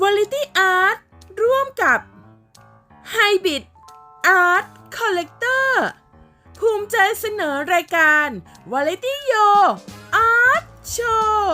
Variety Art ร่วมกับ Hybrid Art Collector ภูมิใจเสนอรายการ Variety Yo Art Show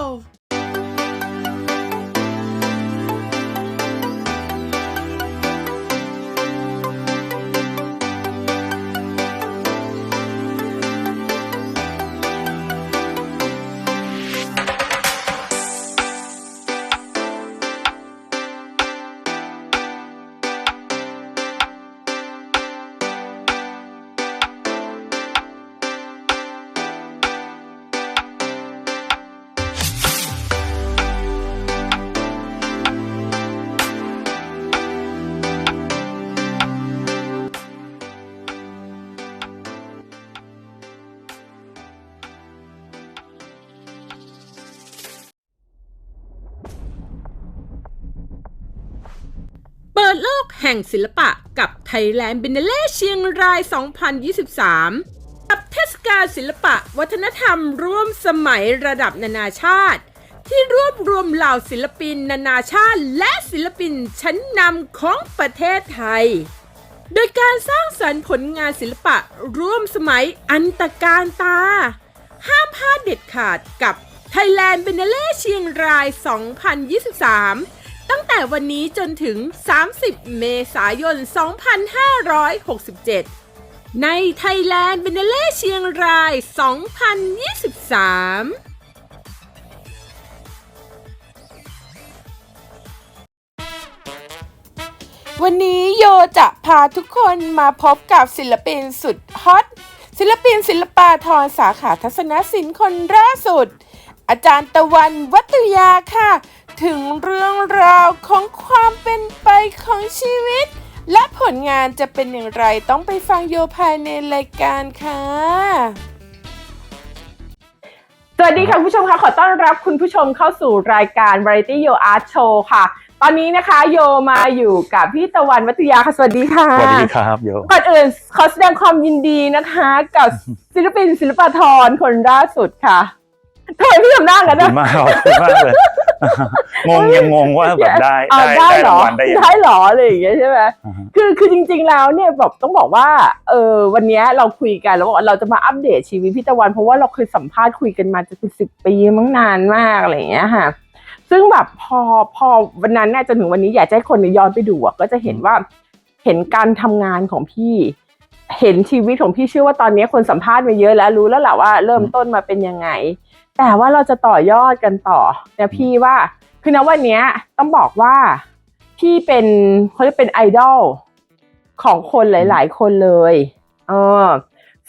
ดโลกแห่งศิลปะกับ Thailand b i e n a l e เชียงราย 2023 กับเทศกาลศิลปะวัฒนธรรมร่วมสมัยระดับนานาชาติ ที่รวบรวมเหล่าศิลปินนานาชาติ และศิลปินชั้นนำของประเทศไทย โดยการสร้างสรรค์ผลงานศิลปะร่วมสมัยอันตการตา ห้ามพลาดเด็ดขาดกับ Thailand b i e n a l e เชียงราย 2023 ตั้งแต่วันนี้จนถึง 30 เมษายน 2567 ใน Thailand b i e n a l e เชียงราย 2023วันนี้โยจะพาทุกคนมาพบกับศิลปินสุดฮอตศิลปินศิลปาทรสาขาทัศนศิลป์คนล่าสุด อาจารย์ตะวันวัตยาค่ะ ถึงเรื่องราวของความเป็นไปของชีวิต และผลงานจะเป็นอย่างไรต้องไปฟังโยภายในรายการค่ะ สวัสดีค่ะคุณผู้ชมค่ะขอต้อนรับคุณผู้ชมเข้าสู่รายการ Variety Yo Art Show ค่ะ ตอนนี้นะคะโยมาอยู่กับพี่ตะวันวัตยาค่ะสวัสดีค่ะ สวัสดีครับโยก่อนอื่นขอแสดงความยินดีนะคะ กับศิลปินศิลปาทรคนล่าสุดค่ะทำไมพี่ทำหน้าขกัอบนคุนะณมากขอบคุณมากเลย งงยังงงว่าแบบได้เอาได้ได้ได้เหรราองวัลได้ยังไง ได้เหรออะไรอย่างเงี้ยใช่ไหมอ่าฮะ คือคือจริง ๆ แล้วเนี่ยแบบต้องบอกว่าเออวันเนี้ยเราคุยกันแล้วบอกว่าเราจะมาอัปเดตชีวิตพี่ตะวัน เพราะว่าเราเคยสัมภาษณ์คุยกันมาจะเป็นสิบปีมั้งนานมากอะไรอย่างเงี้ยค่ะ ซึ่งแบบพอพอวันนั้นน่ะจนถึงวันนี้อยากจะให้คนเนี่ยย้อนไปดูอะก็จะเห็นว่าเห็นการทำงานของพี่ เห็นชีวิตของพี่เชื่อว่าตอนนี้คนสัมภาษณ์มาเยอะแล้วรู้แล้วแหละว่าเริ่มต้นมาเป็นยังไง แต่ว่าเราจะต่อยอดกันต่อเนี่ยพี่ว่าคือณวันเนี้ยต้องบอกว่าพี่เป็นเขาเรียกเป็นไอดอลของคนหลาย ๆ คนเลยเออ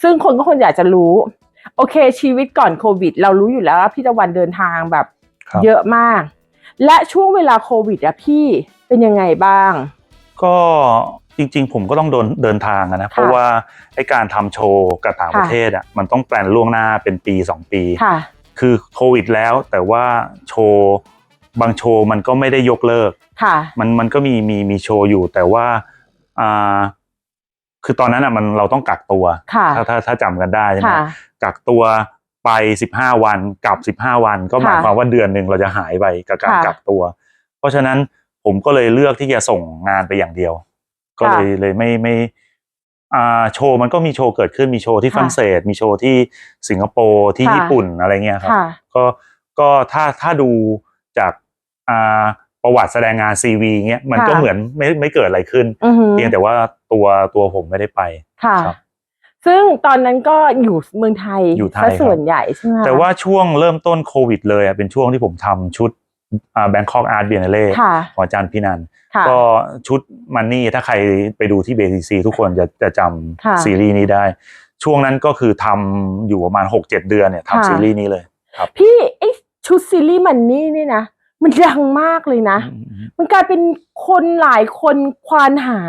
ซึ่งคนก็คงอยากจะรู้ โอเคชีวิตก่อนโควิด เรารู้อยู่แล้วว่าพี่ตะวันเดินทางแบบครับเยอะมาก และช่วงเวลาโควิดอะพี่เป็นยังไงบ้าง ก็จริง ๆ ผมก็ต้องเดินเดินทางอะนะ เพราะว่าไอการทำโชว์กับต่างค่ะประเทศอะมันต้องแปลนล่วงหน้าเป็นปีสองปี ค่ะคือโควิดแล้วแต่ว่าโชว์บางโชว์มันก็ไม่ได้ยกเลิก ค่ะมันมันมันก็มีมีมีโชว์อยู่ แต่ว่าอ่าคือตอนนั้นอะมันเราต้องกักตัว ค่ะ ถ้าถ้าถ้าจำกันได้ใช่ไหมค่ะ กักตัวไปสิบห้าวันกลับสิบห้าวัน ก็หมายค่ะความว่าเดือนหนึ่งเราจะหายไปกับการค่ะ กักตัว เพราะฉะนั้นผมก็เลยเลือกที่จะส่งงานไปอย่างเดียว ก็เลยเลยไม่ไม่อ่า โชว์มันก็มีโชว์เกิดขึ้นมีโชว์ที่ฝรั่งเศส มีโชว์ที่สิงคโปร์ที่ค่ะญี่ปุ่นอะไรเงี้ยครับค่ะก็ก็ถ้าถ้าดูจากอ่าประวัติแสดงงานซีวีเงี้ยมันก็ค่ะเหมือนไม่ไม่เกิดอะไรขึ้นอือหือเพียงแต่ว่าตัวตัวผมไม่ได้ไปค่ะครับซึ่งตอนนั้นก็อยู่เมืองไทยอยู่ไทยซะครับส่วนใหญ่ใช่ไหมคะแต่ว่าช่วงเริ่มต้นโควิดเลยอะเป็นช่วงที่ผมทำชุดอ่า แบงคอกอาร์ตเบียนเล่ค่ะของอาจารย์พี่นันค่ะก็ชุดมันนี่ถ้าใครไปดูที่เบซีซีทุกคนจะจะจค่ะำซีรีส์นี้ได้ ช่วงนั้นก็คือทำอยู่ประมาณหกเจ็ดเดือนเนี่ยค่ะทำซีรีส์นี้เลยพี่ไอชุดซีรีส์มันนี่นี่นะมันดังมากเลยนะ มันกลายเป็นคนหลายคนควานหา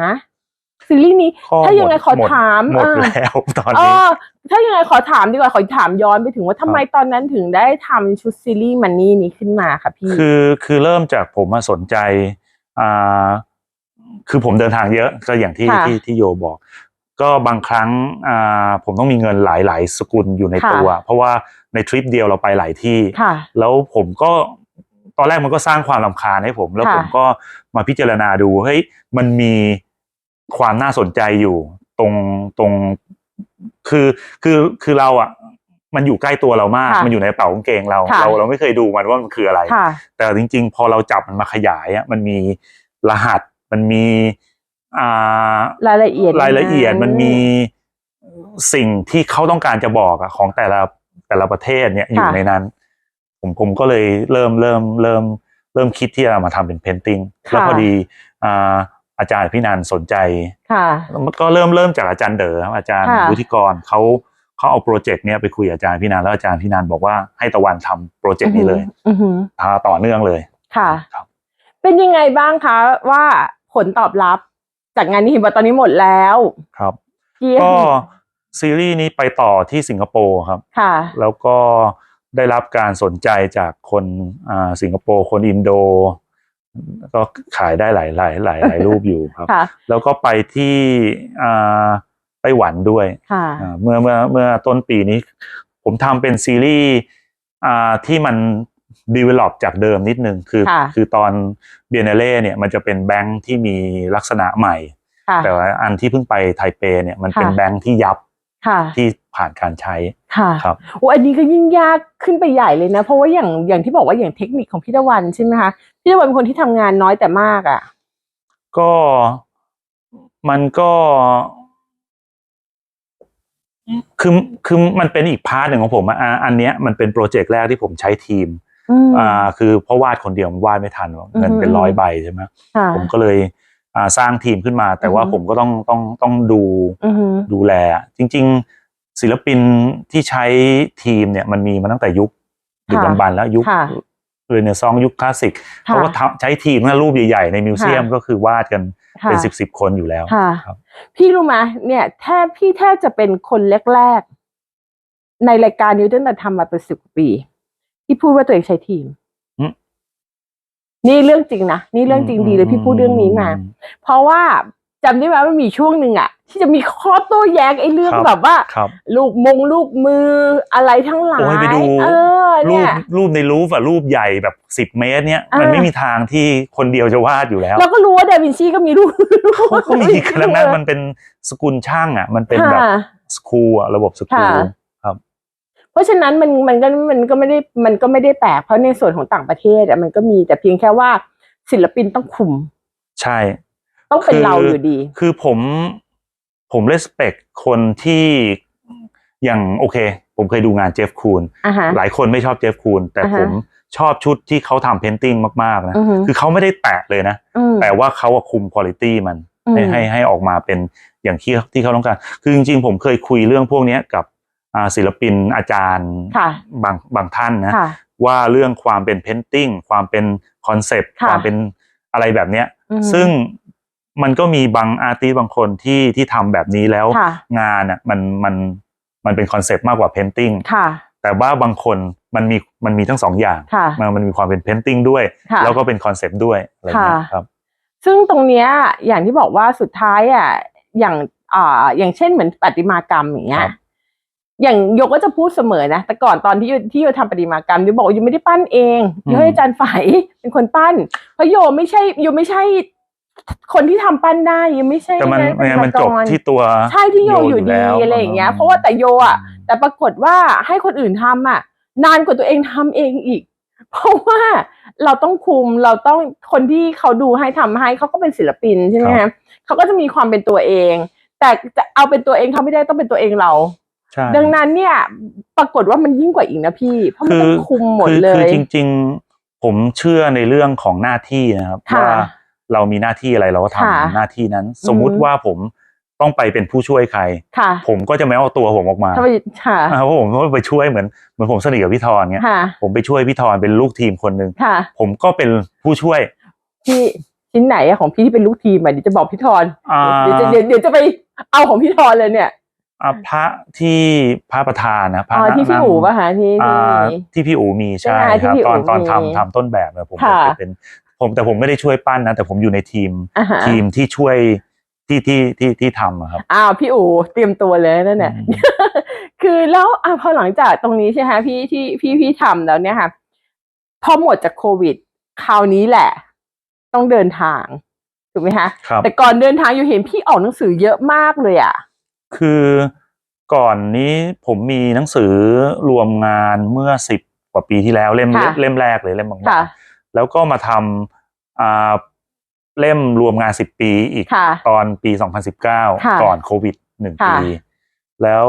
ซีรีส์นี้ก็ถ้ายังไงขอหมดถามหมดเออแล้วตอนเอนี้ อถ้ายังไงขอถามดีกว่าขอถามย้อนไปถึงว่าทำไมตอนนั้นถึงได้ทำชุดซีรีส์มันนี่นี้ขึ้นมาค่ะพี่ คือคือเริ่มจากผมมาสนใจอ่าคือผมเดินทางเยอะก็อย่างที่ค่ะที่ที่โยบอก ก็บางครั้งอ่าผมต้องมีเงินหลายหลายสกุลอยู่ในค่ะ ตัว เพราะว่าในทริปเดียวเราไปหลายที่ ค่ะ แล้วผมก็ตอนแรกมันก็สร้างความลำคาญให้ผม แล้วค่ะผมก็มาพิจารณาดูเฮ้ยมันมี ความน่าสนใจอยู่ตรงตรง คือคือคือเราอะ มันอยู่ใกล้ตัวเรามาก ค่ะมันอยู่ในกระเป๋ากางเกงเรา ค่ะ เราเราไม่เคยดูมันว่ามันคืออะไร ค่ะ แต่จริงๆ พอเราจับมันมาขยายอะมันมีรหัส มันมีอ่ารายละเอียดรายละเอียดมันมีสิ่งที่เขาต้องการจะบอกอะของแต่ละแต่ละประเทศเนี่ยอยู่ในนั้น ผมผมก็เลยเริ่มเริ่มเริ่มเริ่มคิดที่จะมาทำเป็นเพนติ n งแล้วพอดีอ่า อาจารย์พี่นันสนใจค่ะก็เริ่มเริ่มจากอาจารย์เด๋อครับอาจารย์ค่ะวุฒิกรเขาเขาเอาโปรเจกต์เนี้ยไปคุยกับอาจารย์พี่นันแล้วอาจารย์พี่นันบอกว่าให้ตะวันทำโปรเจกต์นี้เลยอือหือทาต่อเนื่องเลยค่ะครับเป็นยังไงบ้างคะว่าผลตอบรับจากงานนี้เห็นว่าตอนนี้หมดแล้วครับเกลี้ยงก็ซีรีส์นี้ไปต่อที่สิงคโปร์ครับค่ะแล้วก็ได้รับการสนใจจากคนอ่าสิงคโปร์คนอินโด ก็ขายได้หลายหลายหลายหลายรูปอยู่ครับค่ะแล้วก็ไปที่อ่าไต้หวันด้วยค่ะอ่าเมื่อเมื่อเมื่อต้นปีนี้ ผมทำเป็นซีรีส์อ่าที่มัน develop จากเดิมนิดนึงคือค่ะคือตอนเบียนเล่เนี่ยมันจะเป็นแบงค์ที่มีลักษณะใหม่ค่ะแต่ว่าอันที่เพิ่งไปไทเปเนี่ยมันเป็นค่ะแบงค์ที่ยับค่ะที่ผ่านการใช้ค่ะครับโอ้อันนี้ก็ยิ่งยากขึ้นไปใหญ่เลยนะ เพราะว่าอย่างอย่างที่บอกว่าอย่างเทคนิคของพี่ตะวันใช่ไหมคะ พี่ตะวันเป็นคนที่ทำงานน้อยแต่มากอะ ก็มันก็คือคือมันเป็นอีกพาร์ทหนึ่งของผมอะอะอันเนี้ยมันเป็นโปรเจกต์แรกที่ผมใช้ทีม อืม อ่า คือเพราะวาดคนเดียวมันวาดไม่ทันหรอกเงินเป็นอืม ร้อยใบใช่ไหมค่ะ ผมก็เลยอ่าสร้างทีมขึ้นมา แต่ว่าอือฮึ ผมก็ต้องต้องต้องดูอือหือดูแล จริง ๆ ศิลปินที่ใช้ทีมเนี่ย มันมีมาตั้งแต่ยุคดึกดำบรรพ์แล้วยุคค่ะ เรเนซองส์ยุคคลาสสิกค่ะเขาก็ทำใช้ทีมนะรูปใหญ่ๆ ในมิวเซียมค่ะก็คือวาดกันค่ะเป็นสิบสิบคนอยู่แล้วค่ะครับพี่รู้ไหมเนี่ยแทบพี่แทบจะเป็นคนแรกๆ ในรายการนี้ตั้งแต่ทำมาเป็นสิบปี ที่พูดว่าตัวเองใช้ทีมอืมนี่เรื่องจริงนะ นี่เรื่องจริงดีเลยพี่พูดเรื่องนี้มา เพราะว่า จำได้ไหมว่ามีช่วงหนึ่งอะที่จะมีข้อโต้แย้งไอ้เรื่องครับแบบว่าครับลูกมงลูกมืออะไรทั้งหลาโอ้ยยไปดูเออรูเนี่ปยรูปในรูปอะรูปใหญ่แบบสิบ10เมตรเนี่ยอ่ามัมันไม่มีทางที่คนเดียวจะวาดอยู่แล้วเราก็รู้ว่าเดาวินชีก็มีรูปเขาก็มีขนาดนั้นมันเป็นสกุลช่างอะมันเป็นแบบค่ะสคูลอะระบบสคูลค่ะครับ เพราะฉะนั้นมันมันก็มันก็ไม่ได้มันก็ไม่ได้แปลกเพราะในส่วนของต่างประเทศอะมันก็มีแต่เพียงแค่ว่าศิลปินต้องคุม ใช่ ต้องเป็นคือเราอยู่ดี คือผมผมเลสเปคคนที่อย่างโอเค ผมเคยดูงานเจฟคูนอ่าฮะหลายคนไม่ชอบเจฟคูนแต่อ่าฮะผมชอบชุดที่เขาทำเพนติ้งมากๆนะอือฮึคือเขาไม่ได้แตะเลยนะอืมแต่ว่าเขาอะคุมคุณ i t y มันให้อืมให้ให้ออกมาเป็นอย่างที่ที่เขาต้องการ คือจริงๆ ผมเคยคุยเรื่องพวกเนี้ยกับอ่าศิลปินอาจารย์ค่ะบางบางท่านนะค่ะว่าเรื่องความเป็นเพนติ้งความเป็นคอนเซปต์ค่ะความเป็นอะไรแบบเนี้ยอืมซึ่ง มันก็มีบางอาร์ติบางคนที่ที่ทำแบบนี้แล้ว ค่ะ งานอะมันมันมันเป็นคอนเซปต์มากกว่าเพนติ้งค่ะ แต่ว่าบางคนมันมีมันมีทั้งสองอย่าง ค่ะ มันมันมีความเป็นเพนติ้งด้วย ค่ะ แล้วก็เป็นคอนเซปต์ด้วยอะไรเงี้ยค่ะ ครับ ซึ่งตรงเนี้ยอย่างที่บอกว่าสุดท้ายอะอย่างอ่าอย่างเช่นเหมือนประติมากรรมอย่างเงี้คยรับ อย่างโยก็จะพูดเสมอนะ แต่ก่อนตอนที่โยที่โยทำประติมากรรมโยบอกว่าโยไม่ได้ปั้นเองโยให้อาจารย์ฝ่ายเป็นคนปั้น เพราะโยไม่ใช่โยไม่ใช่ คนที่ทำปั้นได้โยไม่ใช่แต่มันไได้มันจบประติมากรที่ตัวใช่ที่โยอยู่ดีแล้วอะไรอย่างเงี้ย เพราะว่าแต่โยอะแต่ปรากฏว่าให้คนอื่นทำอะ นานกว่าตัวเองทำเองอีก เพราะว่าเราต้องคุมเราต้องคนที่เขาดูให้ทำให้เขาก็เป็นศิลปินใช่ไหมครัฮะบเขาก็จะมีความเป็นตัวเอง แต่จะเอาเป็นตัวเองเขาไม่ได้ต้องเป็นตัวเองเราใช่ดังนั้นเนี่ย ปรากฏว่ามันยิ่งกว่าอีกนะพี่ เพราะมันต้องคุมหมดคือเลคือยจริง ๆ ผมเชื่อในเรื่องของหน้าที่นะครับค่ะว่า เรามีหน้าที่อะไรเราก็ทำค่ะหน้าที่นั้น สมมุติอืมว่าผมต้องไปเป็นผู้ช่วยใครค่ะผมก็จะไม่เอาตัวผมออกมาถ้าไปค่ะอ่าเพราะผมก็ไปช่วยเหมือนเหมือนผมสนิทกับพี่ธรเงี้ยค่ะผมไปช่วยพี่ธรเป็นลูกทีมคนหนึ่งค่ะผมก็เป็นผู้ช่วยพี่ชิ้นไหนอะของพี่ที่เป็นลูกทีมอะเดี๋ยวจะบอกพี่ทอนอ่าเดี๋ยวจะเดี๋ยวเดี๋ยวจะไปเอาของพี่ทอนเลยเนี่ยอ่าพระที่พระประธานนะพระอ๋อที่พี่นั่งอู๋ป่ะฮะที่อ่าที่ที่พี่อูมีใช่ใช่ไหมครับที่พี่ตอนอู๋ตอนมีทำทำต้นแบบเนี่ยผมค่ะไปเป็น ผมแต่ผมไม่ได้ช่วยปั้นนะ แต่ผมอยู่ในทีมอ่าฮะ ทีมที่ช่วยที่ที่ที่ที่ทำอะครับ อ้าวพี่อู๋เตรียมตัวเลยนั่นแหละอืมคือแล้วอะพอหลังจากตรงนี้ใช่ไหมพี่ที่พี่พี่ทำแล้วเนี่ยค่ะพอหมดจากโควิด คราวนี้แหละ ต้องเดินทางถูกไหมคะครับ แต่ก่อนเดินทางอยู่เห็นพี่ออกหนังสือเยอะมากเลยอะ คือก่อนนี้ผมมีหนังสือรวมงานเมื่อสิบกว่าปีที่แล้วเล่มค่ะ เล่มแรกเลยเล่มบางค่ะๆ แล้วก็มาทำอ่าเล่มรวมงานสิบปีอีกค่ะตอนปีค่ะ2019ก่อนโควิดหนึ่งค่ะปี แล้ว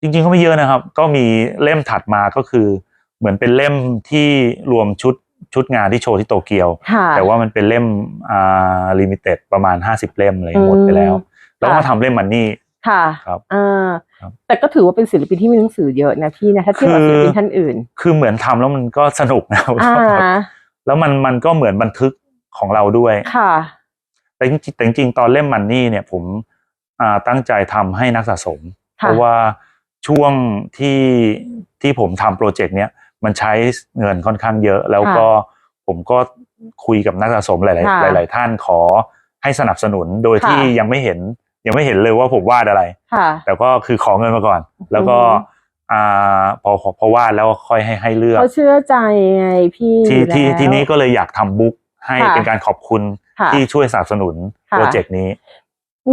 จริงๆก็ไม่เยอะนะครับ ก็มีเล่มถัดมาก็คือ เหมือนเป็นเล่มที่รวมชุดชุดงานที่โชว์ที่โตเกียวค่ะแต่ว่ามันเป็นเล่มอ่าลิมิเต็ดประมาณ50เล่มเลยหมดไปแล้วอืมแล้วก็มาค่ะทำเล่มมันนี่ค่ะครับอ่าครับแต่ก็ถือว่าเป็นศิลปินที่มีหนังสือเยอะนะพี่นะถ้าเทียบกับคือศิลปินท่านอื่น คือเหมือนทำแล้วมันก็สนุกนะอ่า แล้วมันมันก็เหมือนบันทึกของเราด้วยค่ะ แต่จริงๆแต่จริงๆตอนเล่มมันนี่เนี่ยผมอ่าตั้งใจทำให้นักสะสมค่ะเพราะว่าช่วงที่ที่ผมทำโปรเจกต์เนี้ยมันใช้เงินค่อนข้างเยอะ แล้วก็ผมก็คุยกับนักสะสมหค่ะลาย ๆ หลาย ๆ ท่านขอให้สนับสนุนโดยค่ะที่ยังไม่เห็นยังไม่เห็นเลยว่าผมวาดอะไรค่ะแต่ก็คือขอเงินมาก่อน แล้วก็ อือฮึอ่าพอพอพอวาดแล้วค่อยให้ให้เลือกเขาเชื่อใจไงพี่ที่ที่แล้ว ที่นี้ก็เลยอยากทำบุ๊กให้ค่ะเป็นการขอบคุณค่ะที่ช่วยสนับสนุนค่ะ โปรเจกต์นี้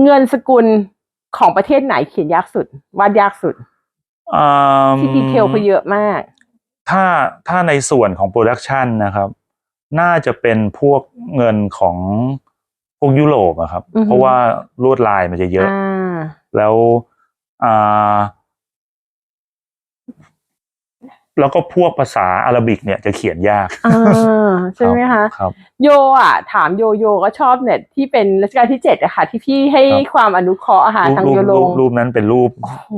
เงินสกุลของประเทศไหนเขียนยากสุด วาดยากสุด อืมที่ดีเทลเขาเยอะมาก ถ้าถ้าในส่วนของโปรดักชันนะครับ น่าจะเป็นพวกเงินของพวกยุโรปอะครับ อือฮึ เพราะว่าลวดลายมันจะเยอะ อ่า แล้วอ่า แล้วก็พวกภาษาอาหรับิกเนี่ยจะเขียนยากอ่าใช่ไหมคะครับ โยอะถามโยโยก็ชอบเนี่ยที่เป็นรัชกาลที่เจ็ดอะค่ะ ที่พี่ให้ครับความอนุเคราะห์อะค่ะทางรูปโยลรูงปรูปนั้นเป็นรูปโอ้โห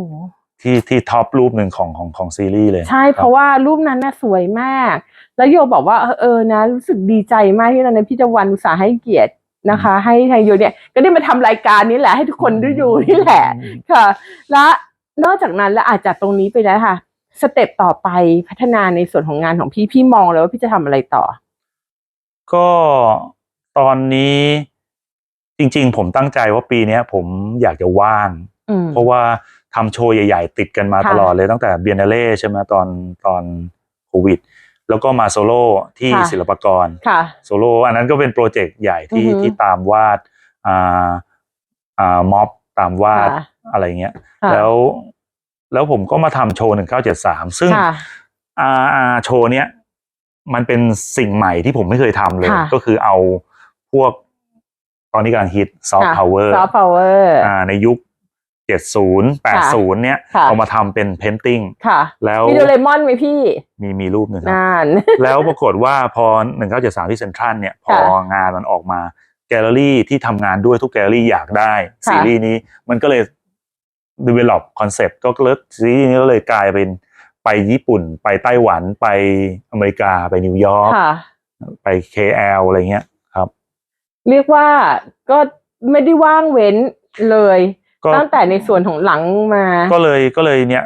ที่ที่ท็อปรูปหนึ่งของของของซีรีส์เลย ใช่คเพบราะว่ารูปนั้นน่ะสวยมาก แล้วโยบอกว่าเออเออนะ รู้สึกดีใจมากที่ตอนนั้นพี่ตะวันอุตส่าห์ให้เกียรตินะคะ ให้ทางโยเนี่ยก็ได้มาทำรายการนี้แหละให้ทุกคนได้ดูนี่แหละค่ะ และนอกจากนั้นแล้วอาจจากตรงนี้ไปแล้วค่ะ สเต็ปต่อไปพัฒนาในส่วนของงานของพี่พี่มองแล้วว่าพี่จะทำอะไรต่อ ก็ตอนนี้จริง ๆ ผมตั้งใจว่าปีเนี้ย ผมอยากจะว่าง อืม เพราะว่าทำโชว์ใหญ่ๆ ติดกันมาค่ะตลอดเลยตั้งแต่เบียนเล่ใช่ไหมตอนตอนโควิด แล้วก็มาโซโล่ที่ค่ะ ศิลปากร ค่ะ โซโล่อันนั้นก็เป็นโปรเจกต์ใหญ่ที่อือฮึที่ตามวาดอ่าอ่าม็อบตามวาดค่ะ อะไรเงี้ย ค่ะ แล้ว แล้วผมก็มาทำโชว์หนึ่งเก้าเจ็ดสามซึ่งค่ะอ่าอ่าโชว์เนี้ยมันเป็นสิ่งใหม่ที่ผมไม่เคยทำเลย ค่ะ ก็คือเอาพวกตอนนี้กำลังฮิตซอฟต์พาวเวอร์ซอฟต์พาวเวอร์อ่าในยุค70 80เนี้ยค่ะ เอามาทำเป็นเพนติ้งค่ะแล้วมีโดเรมอนไหมพี่มีมีรูปหนึ่งครับ นาน แล้วปรากฏว่าพอ 1973 ที่เซ็นทรัลเนี่ย พอค่ะงานมันออกมา แกลเลอรี่ที่ทำงานด้วยทุกแกลเลอรี่อยากได้ ค่ะ ซีรีส์นี้มันก็เลย develop concept ก็เลิกซีรีส์นี้ก็เลยกลายเป็นไปญี่ปุ่น ไปไต้หวันไปอเมริกาไปนิวยอร์กค่ะไป KL อะไรเงี้ยครับ เรียกว่าก็ไม่ได้ว่างเว้นเลยก็ตั้งแต่ในส่วนของหลังมา ก็เลยก็เลยเนี่ย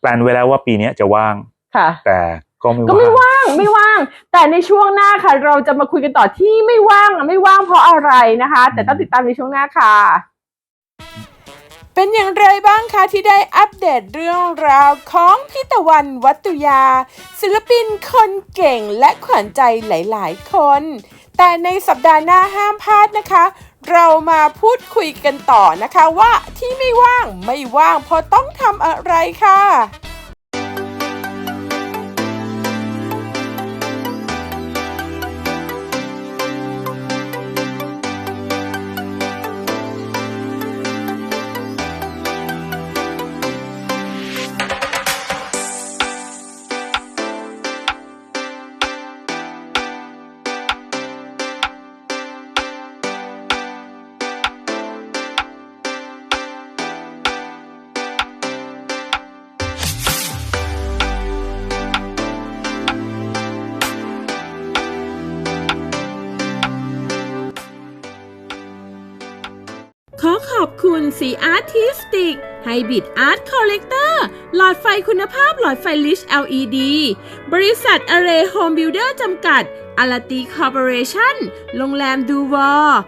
แปลนไว้แล้วว่าปีเนี้ยจะว่างค่ะ แต่ก็ไม่ก็ไม่ว่างว่างไม่ว่าง แต่ในช่วงหน้าค่ะ เราจะมาคุยกันต่อที่ไม่ว่างอะไม่ว่างเพราะอะไรนะคะ แต่ต้องติดตามในช่วงหน้าค่ะ เป็นอย่างไรบ้างคะที่ได้อัปเดตเรื่องราวของพี่ตะวันวัตุยา ศิลปินคนเก่งและขวัญใจหลาย ๆ คน แต่ในสัปดาห์หน้าห้ามพลาดนะคะ เรามาพูดคุยกันต่อนะคะว่าที่ไม่ว่างไม่ว่างเพราะต้องทำอะไรค่ะ ขอขอบคุณสีอาร์ติสติกไฮบิดอาร์ตคอลเลกเตอร์หลอดไฟคุณภาพหลอดไฟลิช LED บริษัทอเรโฮมบิลเดอร์จำกัดอาราตีคอร์ปอเรชั่น โรงแรมดูวอร์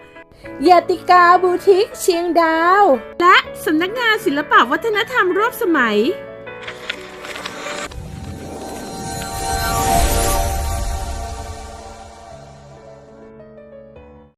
ยาติกาบูติกเชียงดาว และสำนักงานศิลปวัฒนธรรมรอบสมัย